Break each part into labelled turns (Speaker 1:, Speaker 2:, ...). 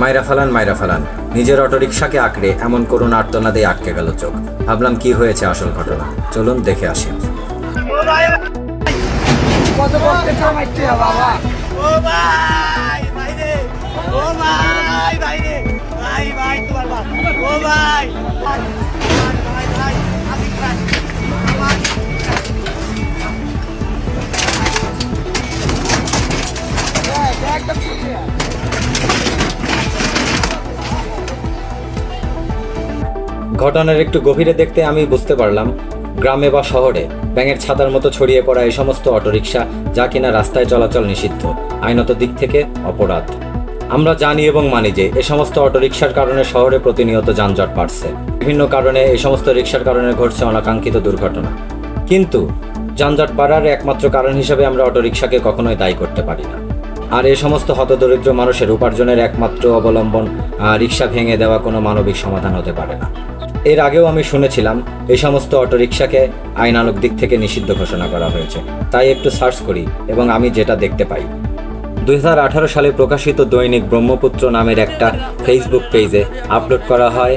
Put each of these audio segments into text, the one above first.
Speaker 1: মাইরা ফালান মাইরা ফালান। নিজের অটোরিকশাকে আঁকড়ে এমন করুণ আর্তনাদে আটকে গেল চোখ। ভাবলাম কি হয়েছে আসল ঘটনা। চলুন দেখে আসি।
Speaker 2: ও ভাই ভাই ভাই ভাই ভাই রে ভাই ভাই তোমার ও ভাই।
Speaker 1: ঘটনার একটু গভীরে দেখতে আমি বুঝতে পারলাম, গ্রামে বা শহরে ব্যাঙের ছাতার মতো ছড়িয়ে পড়া এই সমস্ত অটোরিকশা যা কিনা রাস্তায় চলাচল নিষিদ্ধ, আইনত দিক থেকে অপরাধ। আমরা জানি এবং মানি যে এ সমস্ত অটোরিকশার কারণে শহরে প্রতিনিয়ত যানজট বাড়ছে। বিভিন্ন কারণে এই সমস্ত রিক্সার কারণে ঘটছে অনাকাঙ্ক্ষিত দুর্ঘটনা। কিন্তু যানজট বাড়ার একমাত্র কারণ হিসেবে আমরা অটোরিকশাকে কখনোই দায়ী করতে পারি না। আর এই সমস্ত হতদরিদ্র মানুষের উপার্জনের একমাত্র অবলম্বন রিক্সা ভেঙে দেওয়া কোনো মানবিক সমাধান হতে পারে না। এর আগেও আমি শুনেছিলাম, এই সমস্ত অটোরিকশাকে আইনানুক দিক থেকে নিষিদ্ধ ঘোষণা করা হয়েছে। তাই একটু সার্চ করি এবং আমি যেটা দেখতে পাই। দু হাজার আঠারো সালে প্রকাশিত দৈনিক ব্রহ্মপুত্র নামের একটা ফেসবুক পেজে আপলোড করা হয়।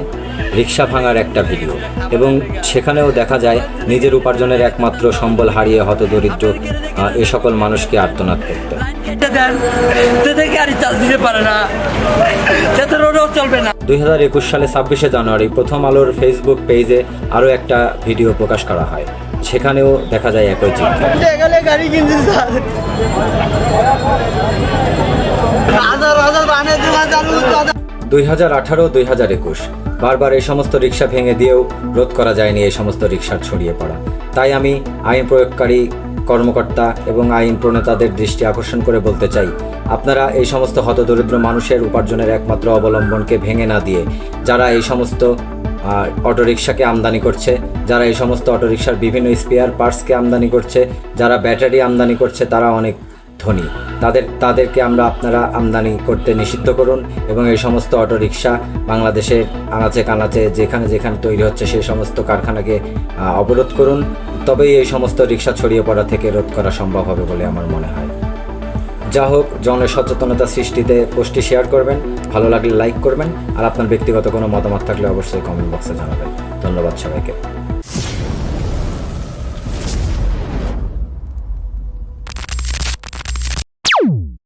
Speaker 1: রিক্সা ভাঙার একটা ভিডিও। এবং সেখানেও দেখা যায়, নিজের উপার্জনের একমাত্র সম্বল হারিয়ে হতদরিদ্র এ সকল মানুষকে আর্তনাদ করতে। দুই হাজার একুশ সালে ছাব্বিশে জানুয়ারি প্রথম আলোর ফেসবুক পেজে আরও একটা ভিডিও প্রকাশ করা হয়। সেখানেও দেখা যায় একই
Speaker 2: কিনতে
Speaker 1: দুই হাজার আঠারো, দুই হাজার একুশ। বারবার এই সমস্ত রিক্সা ভেঙে দিয়েও রোধ করা যায়নি এই সমস্ত রিক্সার ছড়িয়ে পড়া। তাই আমি আইন প্রয়োগকারী কর্মকর্তা এবং আইন প্রণেতাদের দৃষ্টি আকর্ষণ করে বলতে চাই, আপনারা এই সমস্ত হতদরিদ্র মানুষের উপার্জনের একমাত্র অবলম্বনকে ভেঙে না দিয়ে, যারা এই সমস্ত অটোরিকশাকে আমদানি করছে, যারা এই সমস্ত অটোরিকশার বিভিন্ন স্পেয়ার পার্টসকে আমদানি করছে, যারা ব্যাটারি আমদানি করছে, তারা অনেক ধনী। তাদের, তাদেরকে আমরা আপনারা আমদানি করতে নিষিদ্ধ করুন এবং এই সমস্ত অটোরিকশা বাংলাদেশের আনাচে কানাচে যেখানে যেখানে তৈরি হচ্ছে সেই সমস্ত কারখানাকে অবরোধ করুন। তবেই এই সমস্ত রিক্সা ছড়িয়ে পড়া থেকে রোধ করা সম্ভব হবে বলে আমার মনে হয়। যা হোক, জনের সচেতনতা সৃষ্টিতে পোস্টটি শেয়ার করবেন, ভালো লাগলে লাইক করবেন, আর আপনার ব্যক্তিগত কোনো মতামত থাকলে অবশ্যই কমেন্ট বক্সে জানাবেন। ধন্যবাদ সবাইকে।